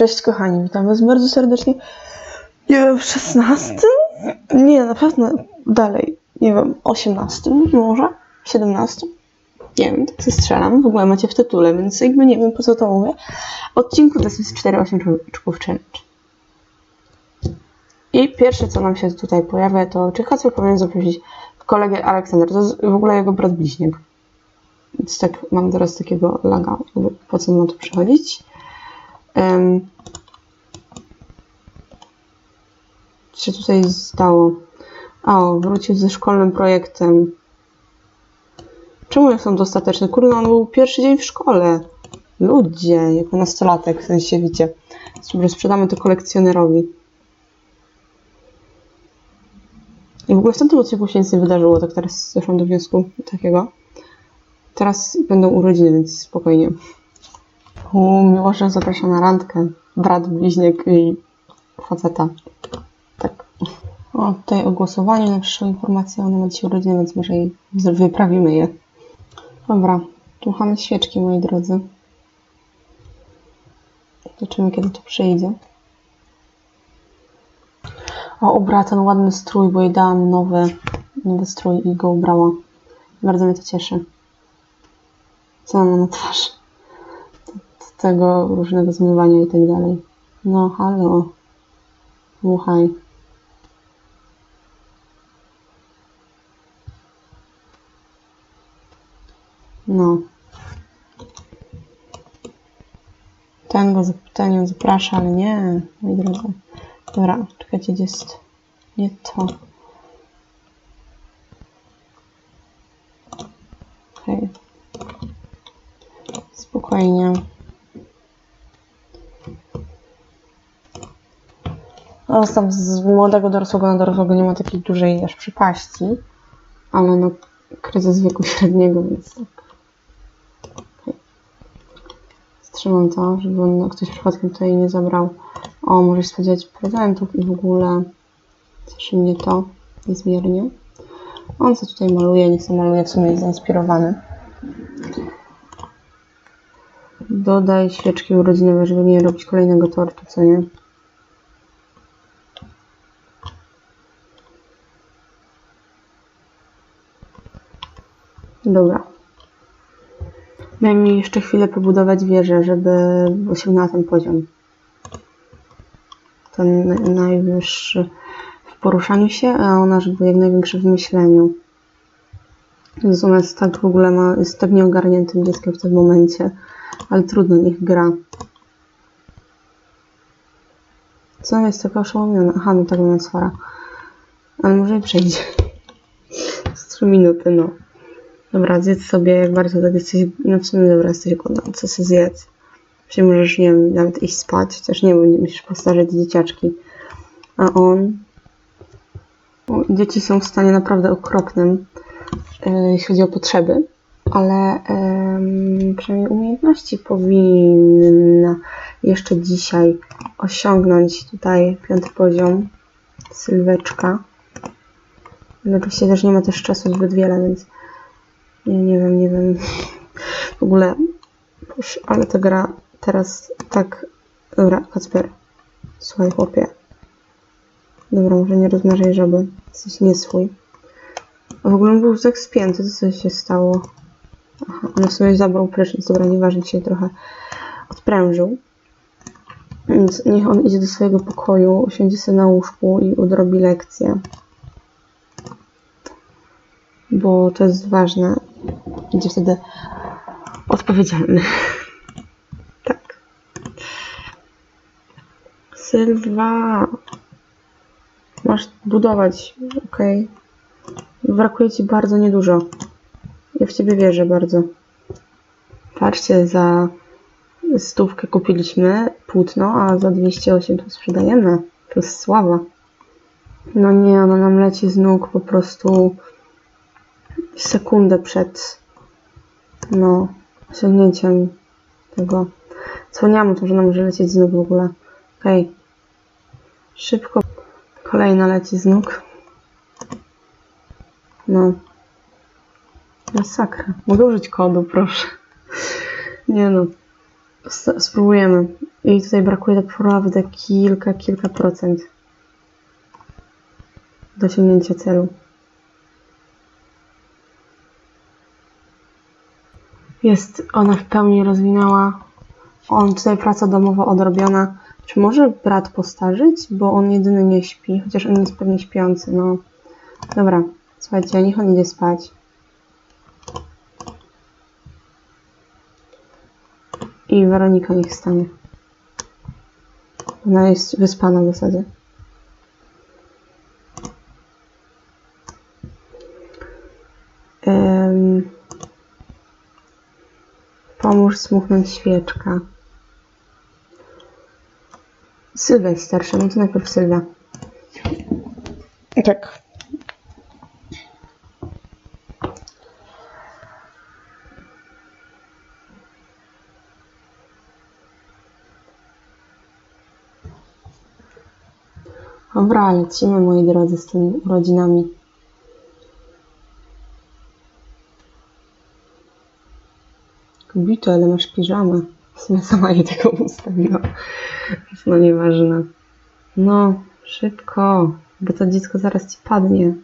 Cześć kochani, witam was bardzo serdecznie. Nie wiem, w 16? Nie, na pewno dalej. Nie wiem, 18 może? 17? Nie wiem, tak się strzelam. W ogóle macie w tytule, więc jakby nie wiem po co to mówię. Odcinku to jest 4-8 człowieków challenge. I pierwsze co nam się tutaj pojawia to czy Kacper powinien zaprosić kolegę Aleksandra. To jest w ogóle jego brat bliźniak. Więc tak mam teraz takiego laga. Po co ma tu przychodzić? Co się tutaj stało? O, wrócił ze szkolnym projektem. Czemu są dostateczne? Kurde, on był pierwszy dzień w szkole. Ludzie, jako nastolatek, w sensie wiecie. Dobra, sprzedamy to kolekcjonerowi. I w ogóle w tamtym odcinku się nic nie wydarzyło, tak teraz doszłam do wniosku takiego. Teraz będą urodziny, więc spokojnie. U, Miłosze zaprasza na randkę. Brat, bliźniak i faceta. Tak. O, tutaj o głosowaniu na przyszłą informację. Ona ma dzisiaj urodziny, więc może jej wyprawimy je. Dobra, tłuchamy świeczki, moi drodzy. Zobaczymy, kiedy to przyjdzie. O, ubrała ten ładny strój, bo jej dałam nowy, nowy strój i go ubrała. Bardzo mnie to cieszy. Co ona ma na twarzy? Tego różnego zmywania i tak dalej. No, halo. Słuchaj. No. Ten go ten ją zaprasza, ale nie, moi drodzy. Dobra, czekajcie, gdzie jest... Nie to. Okej. Spokojnie. No, tam z młodego dorosłego na dorosłego nie ma takiej dużej aż przypaści, ale no kryzys wieku średniego, więc tak. Okej. Wstrzymam to, żeby no, ktoś przypadkiem tutaj nie zabrał. O, może się spodziewać prezentów i w ogóle cieszy mnie to niezmiernie. On co tutaj maluje, niech sobie maluje, w sumie jest zainspirowany. Dodaj świeczki urodzinowe, żeby nie robić kolejnego tortu, co nie? Dobra. Daj mi jeszcze chwilę pobudować wieżę, żeby osiągnęła ten poziom. Ten naj- najwyższy w poruszaniu się, a ona, żeby jak największy w myśleniu. Jest tak w ogóle ma, jest tak nieogarniętym dzieckiem w tym momencie, ale trudno, niech gra. Co jest taka oszołomiona? Aha, no tak Sara. Ale może i przejdzie. Z 3 minuty, no. Dobra, zjedz sobie, jak bardzo tak jesteś, no w sumie dobra, jesteś głodna, co sobie zjedz. Się możesz, nie wiem, nawet iść spać, chociaż nie wiem, musisz postarzeć dzieciaczki. A on... Dzieci są w stanie naprawdę okropnym, e, jeśli chodzi o potrzeby, ale em, przynajmniej umiejętności powinna jeszcze dzisiaj osiągnąć tutaj piąty poziom, sylweczka. Oczywiście też nie ma też czasu zbyt wiele, więc nie, nie wiem, nie wiem. W ogóle, ale ta gra teraz tak... Dobra, Kacper, słuchaj chłopie. Dobra, może nie rozmarzaj żaby. Jesteś nie swój. A w ogóle on był tak spięty, co się stało? Aha, on w sumie zabrał prysznic, dobra, nieważne, się trochę odprężył. Więc niech on idzie do swojego pokoju, usiądzie sobie na łóżku i odrobi lekcję. Bo to jest ważne. Będzie wtedy odpowiedzialny. tak. Sylwa. Masz budować, okej. Brakuje ci bardzo niedużo. Ja w ciebie wierzę bardzo. Patrzcie, za stówkę kupiliśmy płótno, a za 208 to sprzedajemy. To jest sława. No nie, ona nam leci z nóg po prostu sekundę przed no, osiągnięciem tego. Wspomniałam o tym, że ona może lecieć z nóg w ogóle. Okej. Szybko. Kolejna leci z nóg. No. Masakra. Mogę użyć kodu, proszę. Nie no. Spróbujemy. I tutaj brakuje naprawdę kilka, kilka procent do osiągnięcia celu. Jest ona w pełni rozwinęła. On tutaj praca domowa odrobiona. Czy może brat postarzyć? Bo on jedyny nie śpi, chociaż on jest pewnie śpiący, no. Dobra, słuchajcie, niech on idzie spać. I Weronika niech stanie. Ona jest wyspana w zasadzie. Em, pomóż smuchnąć świeczka. Starsza, no to najpierw Sylwia. Tak. Dobra, lecimy moi drodzy z tymi urodzinami. Kobito, ale masz piżamę. W sumie sama je tego ustawiła. Więc no nieważne. No, szybko, bo to dziecko zaraz ci padnie.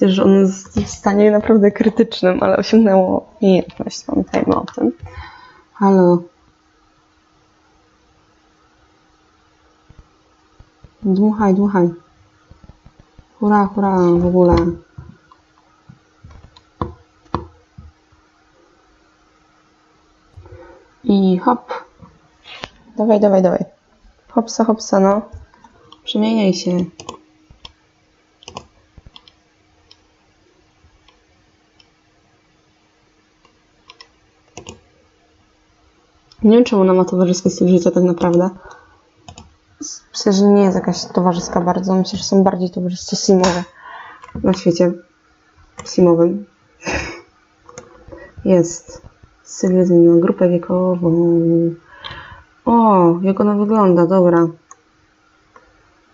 Że ono jest w stanie naprawdę krytycznym, ale osiągnęło umiejętność, pamiętajmy o tym. Halo. Dmuchaj, dmuchaj. Hurra, hurra, w ogóle. I hop. Dawaj, dawaj, dawaj. Hopsa, hopsa, no. Przemieniaj się. Nie wiem, czemu ona ma towarzyski styl życia tak naprawdę. Myślę, że nie jest jakaś towarzyska bardzo. Myślę, że są bardziej towarzyscy simowe na świecie simowym. Jest. Sylwia zmieniła grupę wiekową. O, jak ona wygląda, dobra.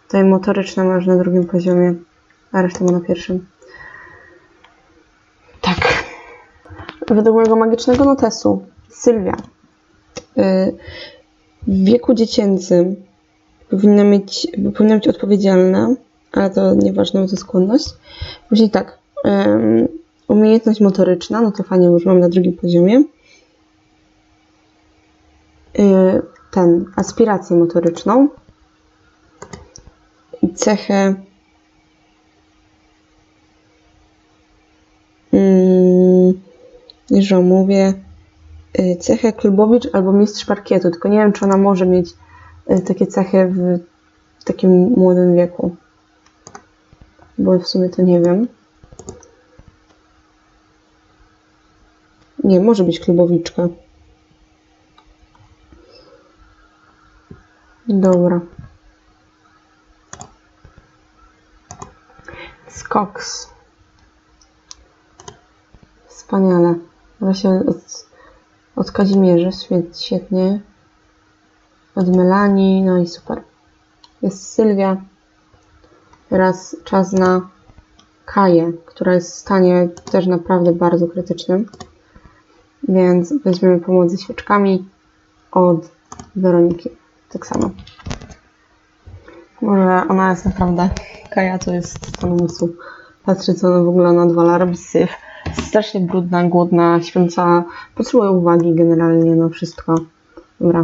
Tutaj motoryczna masz na drugim poziomie, a resztę ma na pierwszym. Tak. Według mojego magicznego notesu, Sylwia y, w wieku dziecięcym powinna mieć, powinna być odpowiedzialna, ale to nieważne, bo to skłonność. Później tak, umiejętność motoryczna, no to fajnie, już mam na drugim poziomie. Yy, ten, aspirację motoryczną cechę yy, że mówię yy, cechę klubowicz albo mistrz parkietu, tylko nie wiem, czy ona może mieć yy, takie cechy w takim młodym wieku. Bo w sumie to nie wiem. Nie, może być klubowiczka. Dobra. Skoks. Wspaniale. Właśnie od, od Kazimierzy, świet, świetnie. Od Melanii, no i super. Jest Sylwia. Teraz czas na Kaję, która jest w stanie też naprawdę bardzo krytycznym. Więc weźmiemy pomoc ze świeczkami od Weroniki. Tak samo. Może ona jest naprawdę. Kaja to jest stan umysłu. Patrzy, co ona w ogóle nadwala, robi syf. Jest strasznie brudna, głodna, śpiąca. Potrzebuje uwagi generalnie, no wszystko. Dobra,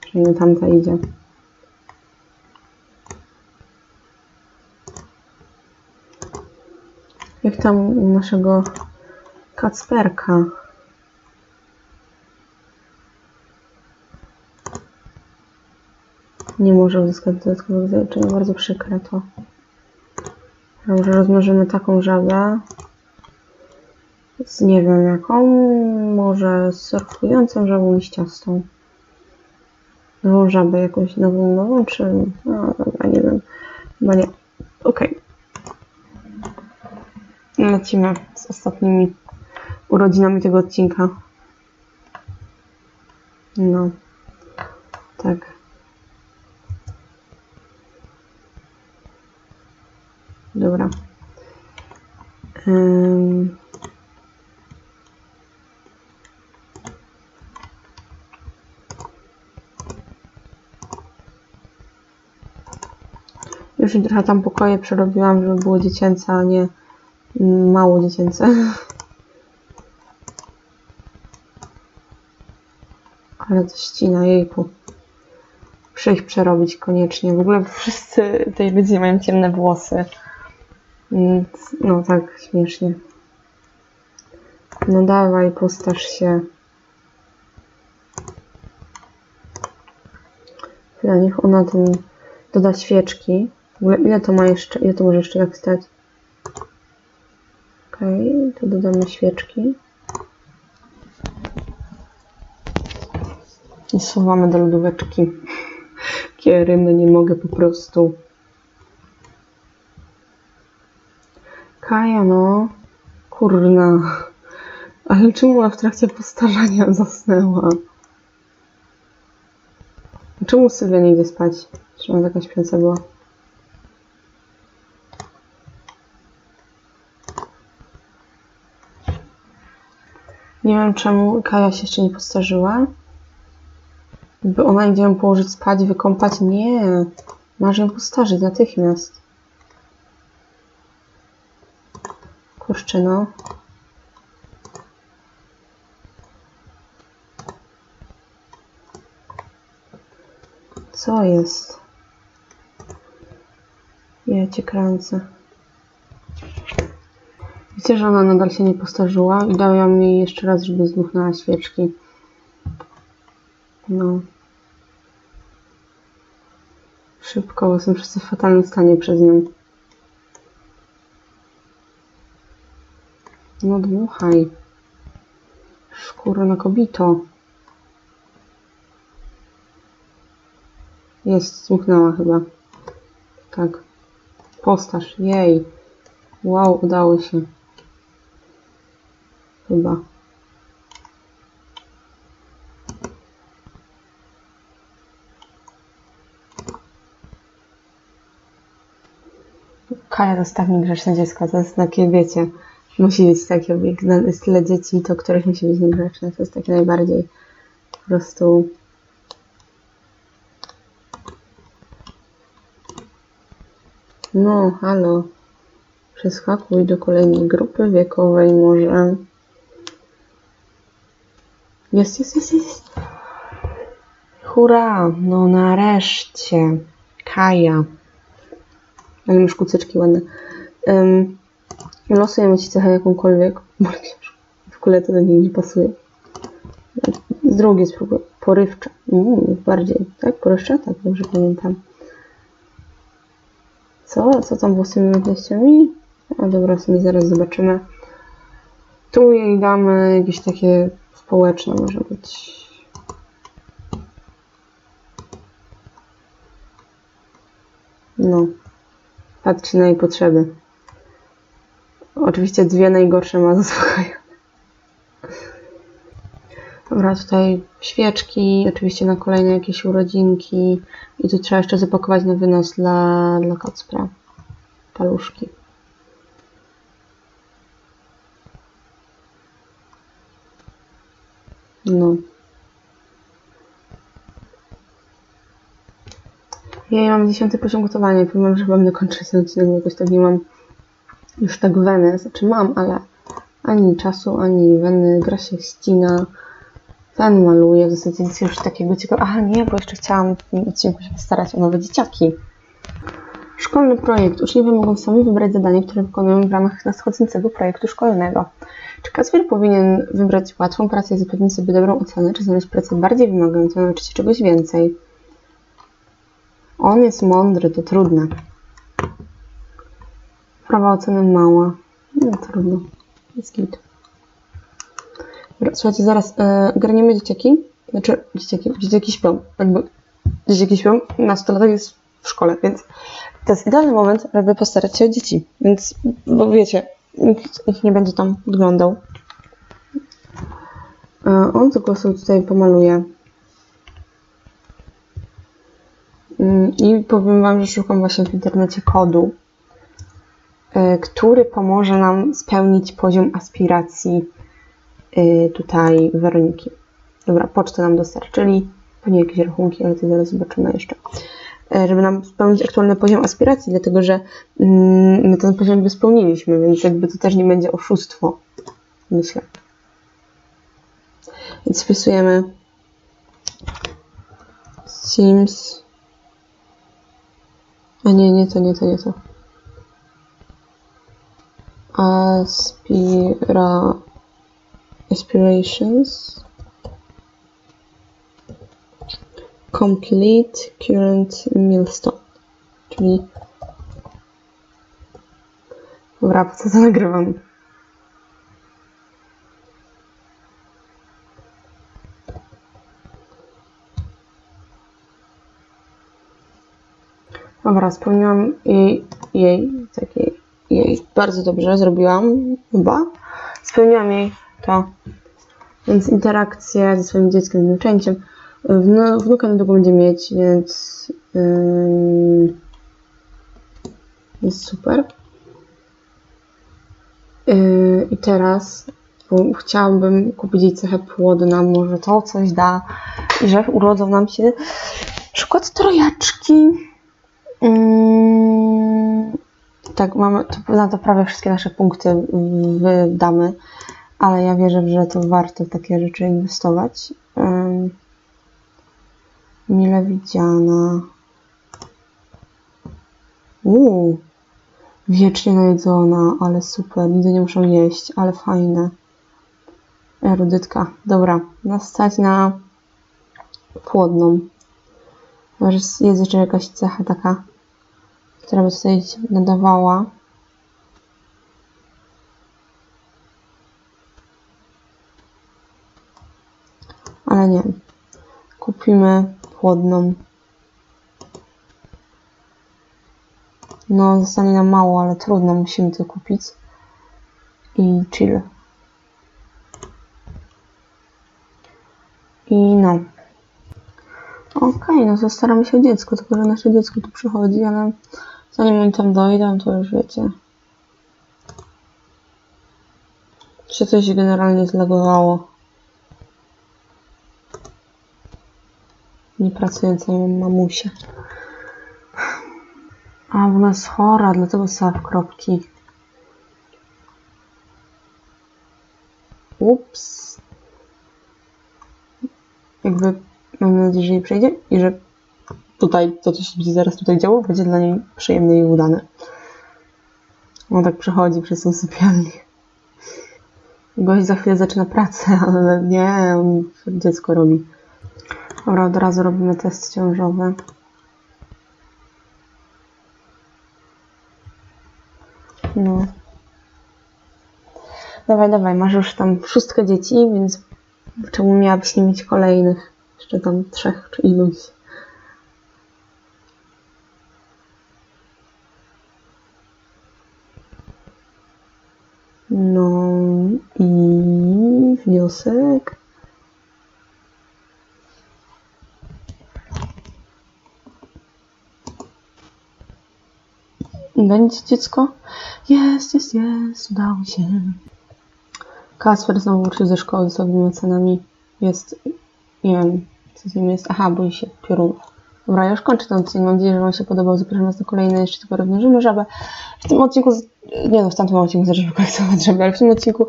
czyli tamta idzie. Jak tam naszego Kacperka? Nie może uzyskać dodatkowego zaliczenia. Bardzo przykre to. Może rozmnożymy taką żabę. Z nie wiem jaką. Może z surfującą żabą liściastą. Nową żabę jakąś nową, nową, czy... No dobra, nie wiem. Chyba nie. Okej. Lecimy z ostatnimi urodzinami tego odcinka. No. dobra. Um. Już trochę tam pokoje przerobiłam, żeby było dziecięce, a nie mm, mało dziecięce. Ale to ścina, jejku. Muszę ich przerobić koniecznie. W ogóle wszyscy tej ludzie mają ciemne włosy. Więc, no tak, śmiesznie. No dawaj, postaż się. Chwila, niech ona tym doda świeczki. W ogóle ile to ma jeszcze, ile to może jeszcze tak stać? Okej, to dodamy świeczki. I suwamy do lodóweczki. Kierymy, nie mogę po prostu. Kaja, no. Kurna. Ale czemu ona w trakcie postarzania zasnęła? Czemu Sylwia nie idzie spać? Czy ona taka śpiąca była? Nie wiem czemu Kaja się jeszcze nie postarzyła. By ona idzie ją położyć spać, wykąpać. Nie. Masz ją postarzyć natychmiast. Kurczę no. Co jest? Ja cię kręcę. Widzę, że ona nadal się nie postarzyła i dałam jej jeszcze raz, żeby zdmuchnęła świeczki. No. Szybko, bo są wszyscy w fatalnym stanie przez nią. No dmuchaj. Szkura kobito. Jest, zdmuchnęła chyba. Tak. Postaż, jej. Wow, udało się. Chyba. Kaja jest tak niegrzeczne dziecko, to jest takie, wiecie, musi być jak na- jest tyle dzieci, to któreś musi być niegrzeczne, to jest takie najbardziej po prostu... No, halo. Przeskakuj do kolejnej grupy wiekowej może. Jest, jest, jest, jest. Hurra! No nareszcie. Kaja. Ale masz kucyczki ładne. Um, losujemy ci cechę jakąkolwiek. W ogóle to do niej nie pasuje. Drugie spróbuję. Porywcza. Bardziej, tak? Porywcza? Tak, dobrze pamiętam. Co? Co tam było z tymi umiejętnościami? A dobra, sobie zaraz zobaczymy. Tu jej damy jakieś takie społeczne może być. No. Patrzy na jej potrzeby. Oczywiście dwie najgorsze ma zaspokajane. Dobra, tutaj świeczki, oczywiście na kolejne jakieś urodzinki. I tu trzeba jeszcze zapakować na wynos dla, dla Kacpra. Paluszki. No. Ja mam dziesiąty poziom gotowania powiem, że będę kończyć ten odcinek, jakoś tak nie mam już tak weny. Znaczy mam, ale ani czasu, ani weny. Gra się ścina. Ten maluje. W zasadzie nic już takiego ciekawego. Aha, nie, bo jeszcze chciałam w tym odcinku się postarać o nowe dzieciaki. Szkolny projekt. Uczniowie mogą sami wybrać zadanie, które wykonują w ramach nadchodzącego projektu szkolnego. Czy Kacper powinien wybrać łatwą pracę i zapewnić sobie dobrą ocenę, czy znaleźć pracę bardziej wymagającą nauczyć się czegoś więcej? On jest mądry, to trudne. Prawa oceny mała. No trudno. Jest git. Dobra, słuchajcie, zaraz garniemy dzieciaki. Znaczy, dzieciaki, dzieciaki śpią. Jakby dzieciaki śpią, nastolatek jest w szkole, więc to jest idealny moment, żeby postarać się o dzieci. Więc, bo wiecie, nikt ich nie będzie tam podglądał. E, on tylko sobie tutaj pomaluje. Mm, I powiem Wam, że szukam właśnie w internecie kodu, który pomoże nam spełnić poziom aspiracji y, tutaj Weroniki. Dobra, pocztę nam dostarczyli, pewnie jakieś rachunki, ale to zaraz zobaczymy jeszcze. e, żeby nam spełnić aktualny poziom aspiracji, dlatego że mm, my ten poziom by spełniliśmy, więc jakby to też nie będzie oszustwo. Myślę. Więc wpisujemy Sims. A nie, nie to, nie to, nie to. Aspira... Aspirations. Complete current milestone. Czyli... Dobra, po co to nagrywam? Dobra, spełniłam jej, jej, takiej, jej bardzo dobrze zrobiłam, chyba. Spełniłam jej to. Więc interakcje ze swoim dzieckiem, wnuczęciem. Wnu, wnuka niedługo będzie mieć, więc yy, jest super. Yy, I teraz chciałabym kupić jej cechę płodna, może to coś da że urodzą nam się na przykład trojaczki. Mm, tak, mamy to, na to prawie wszystkie nasze punkty wydamy, ale ja wierzę, że to warto w takie rzeczy inwestować. Um, mile widziana. Uuu, wiecznie najedzona, ale super, nigdy nie muszę jeść, ale fajne. Erudytka. Dobra, nas stać na płodną. Jest jeszcze jakaś cecha taka, która by tutaj nadawała. Ale nie. Kupimy płodną. No, zostanie nam mało, ale trudno, musimy to kupić. I chill. I no. Okej, no to się o dziecko, tylko że nasze dziecko tu przychodzi, ale zanim oni tam dojdą, to już wiecie. Się coś generalnie zlegowało. Niepracująca mamusia. A, ona jest chora, dlatego stała w kropki. Ups. Jakby mam nadzieję, że jej przejdzie i że tutaj to, co się zaraz tutaj działo, będzie dla niej przyjemne i udane. On tak przechodzi przez tą sypialnię. Gość za chwilę zaczyna pracę, ale nie, on dziecko robi. Dobra, od razu robimy test ciążowy. No. Dawaj, dawaj, masz już tam szóstkę dzieci, więc czemu miałabyś nie mieć kolejnych? Jeszcze tam trzech czy iluś. No i wniosek. Będzie dziecko? Jest, jest, jest, udało się. Kasper znowu wrócił ze szkoły z słabymi ocenami. Jest, nie wiem, co z nim jest. Aha, boi się piorunów. Dobra, ja już kończę ten odcinek. Mam nadzieję, że Wam się podobał. Zapraszam Was na kolejny. Jeszcze tylko rozwiążemy żabę. W tym odcinku, nie no, w tamtym odcinku zaczęliśmy kolekcjonować żabę, ale w tym odcinku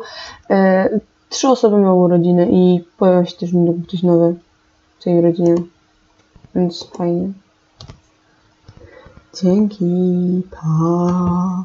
e, trzy osoby miały urodziny i pojawił się też niedługo ktoś nowy w tej rodzinie. Więc fajnie. Dzięki. Pa.